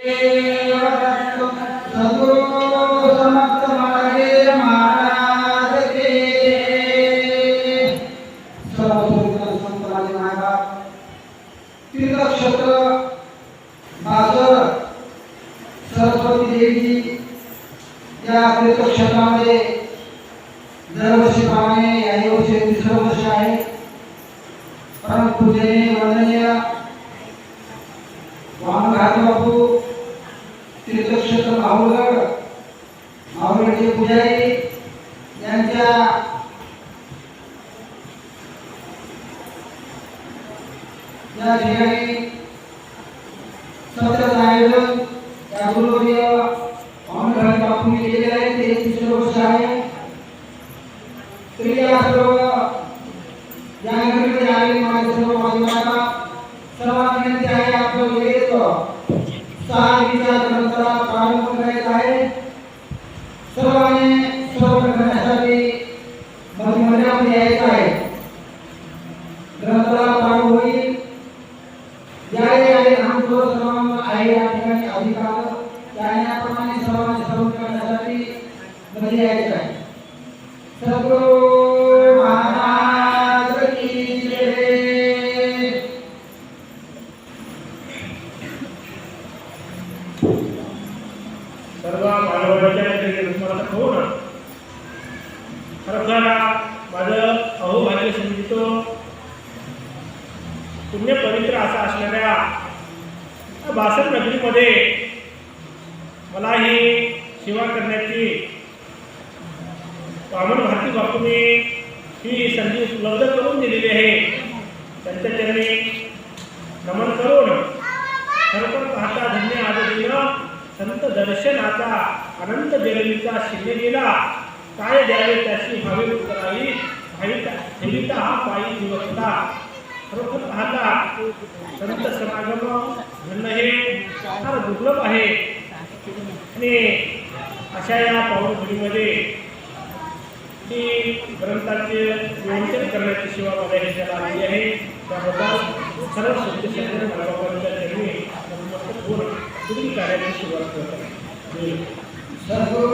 सद्गुरु समर्थ महाराज महाराज के सर्व संत माझे मायबाप तीर्थक्षेत्र बाजार सरस्वती देवी या तीर्थक्षेत्रामध्ये दरवर्षीप्रमाणे याही वर्षी तिसरं वर्ष आहे परमपूजनीय वंदनीय वामघाट बापू तीर्थक्षेत्र माहुरगड माहुरगडचे पुजारी यांच्या या ठिकाणी सत्राचं आयोजन या गुरुवर्य बापूंनी केलेले आहे. ते तिसरं वर्ष आहे. तरी या सर्व या नगरीमध्ये आलेले माझे सर्व माझे माता सर्वांना विनंती आहे आपलं वेळेत सहा विचार ग्रंथाला प्रारंभ करायचा आहे सर्वांनी सर्व करण्यासाठी मंदिरामध्ये यायचं आहे ग्रंथाला प्रारंभ होईल ज्यावेळी आहे आमचं सर्वांना आहे या ठिकाणी अधिकार त्याप्रमाणे सर्वांनी सर्व करण्यासाठी मध्ये यायचं आहे. सद्गुरु महाराज की सर्व मानवाच्या नजरेने नतमस्तक हो खरोखर माझं अहोभाग्य समजतो. पुण्य पवित्र असा असणाऱ्या बासर नगरीमध्ये मला ही सेवा करण्याची वामन भारती बापूंनी ही संधी उपलब्ध करून दिलेली आहे. त्यांच्या चरणी नमन करून खरोखर पाहता धन्य आदरणीनं संत दर्शनाचा अनंत जगलीचा शिले काय द्यावे त्याची भावी करावी भाविता हा पायी दिवसता खरोखर पाहता संत समागम घडणं हे फार दुर्लभ आहे. आणि अशा या पाहुणभूमीमध्ये मी ग्रंथाचे विमोचन करण्याची सेवा मला ह्याच्याला आलेली आहे. त्याबद्दल सर्व सत्य बाबाबांच्या बाबांच्या चरणी नतमस्तक पुढील कार्याची सुरुवात करत आहे सर्व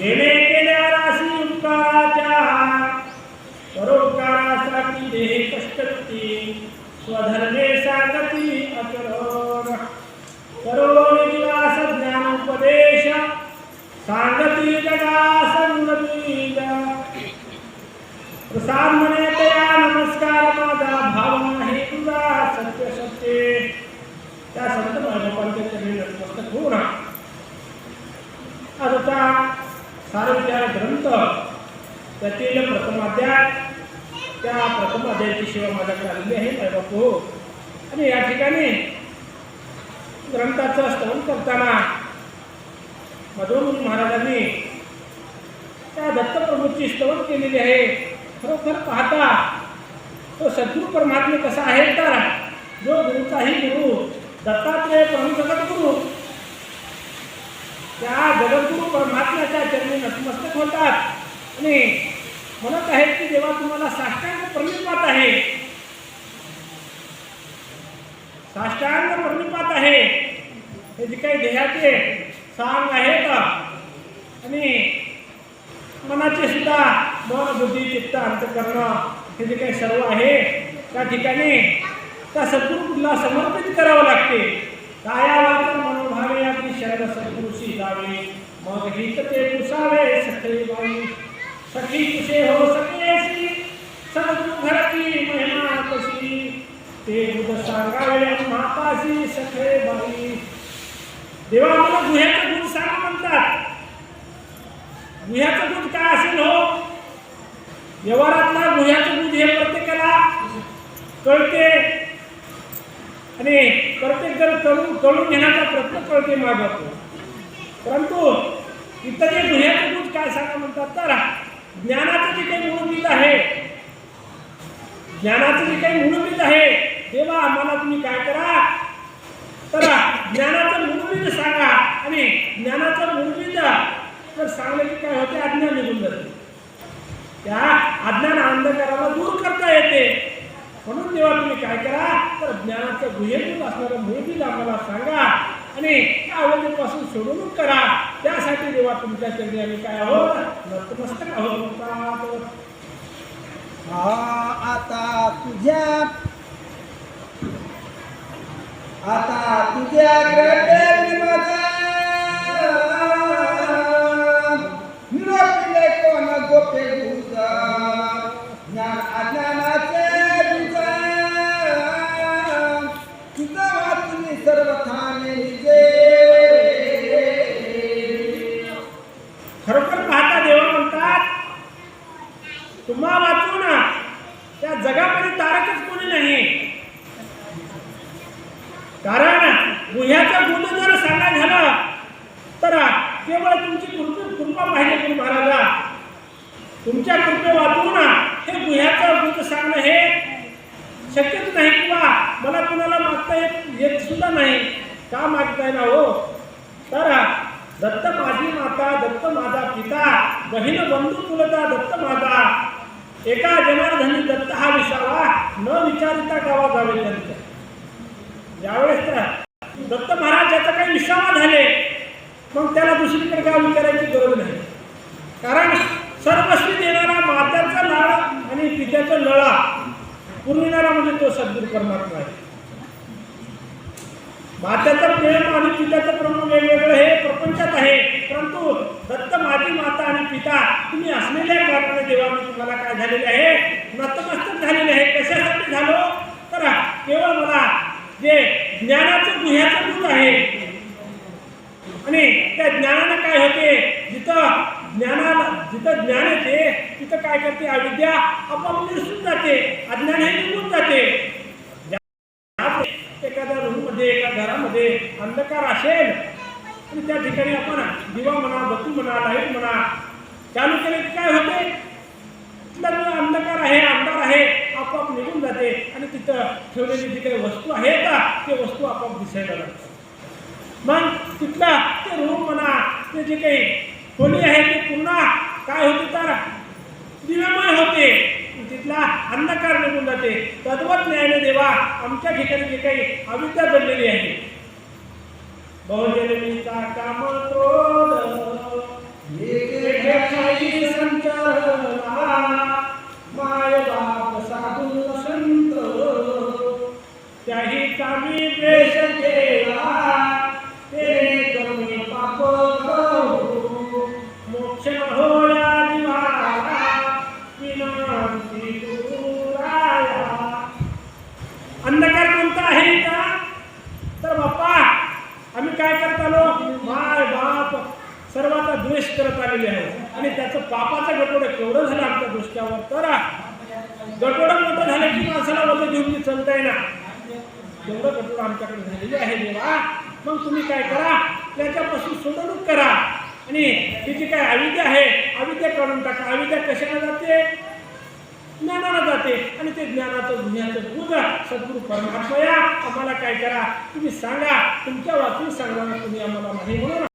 देणे केल्या राशी उपकाराच्या परोपकारासाठी देह कष्टती स्वधर्मे सागती अकरोर करोनी दिलास ज्ञानोपदेश सांगती जगा संगती प्रसाद म्हणे तया नमस्कार माझा भाव नाही तुझा सत्य सत्य. त्या संत महादेवांच्या चरणी नतमस्तक होऊ ना आता सारख्या ग्रंथ. त्यातील प्रथमाध्याय त्या प्रथमाध्यायाची सेवा माझ्याकडे आलेली आहे काय बापू. आणि या ठिकाणी ग्रंथाचं स्तवन करताना मधुरमुनी महाराजांनी त्या दत्तप्रभूची स्तवन केलेली आहे. खरोखर पाहता तो सद्गुरु परमात्मा कसा आहे तर जो गुरुचाही गुरु दत्तात्रय प्रभू गुरु त्या जगद्गुरु परमात्म्याच्या चरणी नतमस्तक होतात. आणि म्हणत आहेत की जेव्हा तुम्हाला साष्टांग प्रणिपात आहे. साष्टांग प्रणिपात आहे. हे जे काही देहाचे सांग आहेत. आणि मनाचे सुद्धा मन बुद्धी चित्त अंतकरण हे जे काही सर्व आहे त्या ठिकाणी त्या सद्गुरूला समर्पित करावं लागते. काया वाचन मनोभावे आपली शरण सद्गुरूशी जावे। मग हित ते पुसावे सखई बाई सखी कुशे हो सखेसी सद्गुरु घरची महिमा कशी। ते बुध सांगावे माताशी सखे बाई देवा मला गुह्याचं गुण सांग म्हणतात गुह्याचं दूध काय असेल हो? व्यवहारातला गुह्याचं दूध हे प्रत्येकाला कळते। आणि प्रत्येक जण चळून चळून घेण्याचा प्रयत्न कळते मागवतो परंतु इथं जे गुह्याचं दूध काय सांगा म्हणतात तर ज्ञानाचं जे काही मूळबीज आहे ज्ञानाचं जे काही मूळबीज आहे देवा आम्हाला तुम्ही काय करा? तर ज्ञानाचं मूळबीज सांगा. आणि ज्ञानाचं मूळबीज तर सांगलं की काय होते? अज्ञान निघून जाते. त्या अज्ञान अंधकाराला दूर करता येते. म्हणून देवा तुम्ही काय करा तर ज्ञानाचं गुहेतून असणारं मूळबीज आम्हाला सांगा आणि त्या अवस्थेपासून सोडवणूक करा. त्यासाठी देवा तुमच्या चरणी आम्ही काय आहोत? नतमस्तक आहोत हा आता तुझ्या आता तुझ्याकडे गुह्याचा गुण जर सांगा झालं तर केवळ तुमची कृपा पाहिजे गुरु महाराजा तुमच्या कृपे वाचून हे गुह्याचं गुण सांगणं हे शक्यच नाही किंवा मला कुणाला मागता येत येत सुद्धा नाही. का मागताय ना हो? तर दत्त माझी माता दत्त माझा पिता बहीण बंधू तुलता दत्त माझा. एका जनार्धनी दत्त हा विसावा न विचारिता गावा जावे त्यांच्या यावेळेस तर दत्त महाराज याचा काही विसावा झाले मग त्याला दुसरीकडे काय विचारायची गरज नाही. कारण सर्वस्वी देणारा मात्याचा लाळा आणि पित्याचा लळा पुरविणारा म्हणजे तो सद्गुरू परमात्मा आहे. मात्याचं प्रेम आणि पित्याचं प्रमाण वेगवेगळं हे प्रपंचात आहे परंतु दत्त माती माता आणि पिता तुम्ही असलेल्या कारणाने देवाने तुम्हाला काय झालेले आहे? नतमस्तक झालेले आहे. कशासाठी झालो? तर ज्ञानाचं गुह्याचं दूध आहे. आणि त्या ज्ञानानं काय होते? जिथं ज्ञानाला जिथं ज्ञान येते तिथं काय करते? अविद्या आपोआप निरसून जाते. अज्ञान हे निघून जाते. एखाद्या रूममध्ये एका घरामध्ये अंधकार असेल आणि त्या ठिकाणी आपण दिवा म्हणा बत्ती म्हणा लाइट म्हणा चालू केले काय होते? तिथला जो अंधकार आहे अंधार आहे आपोआप निघून जाते. आणि तिथं ठेवलेली जी काही वस्तू आहे का ते वस्तू आपोआप दिसायला लागते मग तिथला ते रूम म्हणा ते जे काही खोली आहे ते पुन्हा काय होते तर? दिव्यमय होते. तिथला अंधकार निघून जाते. तद्वत न्यायाने देवा आमच्या ठिकाणी जे काही अविद्या बनलेली आहे. बहुजन काम क्रोध साधू संत त्याही कामी द्वेष केला ते कमी पाप करू मोक्ष होया दिवाळा विनंती गुरुराया अंधकार कोणता आहे का? तर बाप्पा आम्ही काय करत आलो? माय बाप सर्वांचा द्वेष करत आलेले आहे आणि त्याचं पापाचं गटोडं केवढं झालं आमच्या दृष्ट्यावर तर गटोडा मोठा झाला की माणसाला वल्ल घेऊन चलता येणार एवढं गटोडं आमच्याकडे झालेली आहे देवा. मग तुम्ही काय करा? त्याच्यापासून सोडवणूक करा. आणि ही जी काय अविद्या आहे अविद्या काढून टाका. अविद्या कशाला जाते? ज्ञानाला जाते. आणि ते ज्ञानाचं ज्ञानाचं दूध सद्गुरू या. आम्हाला काय करा? तुम्ही सांगा. तुमच्या वाचून सांगा तुम्ही आम्हाला. माहिती म्हणून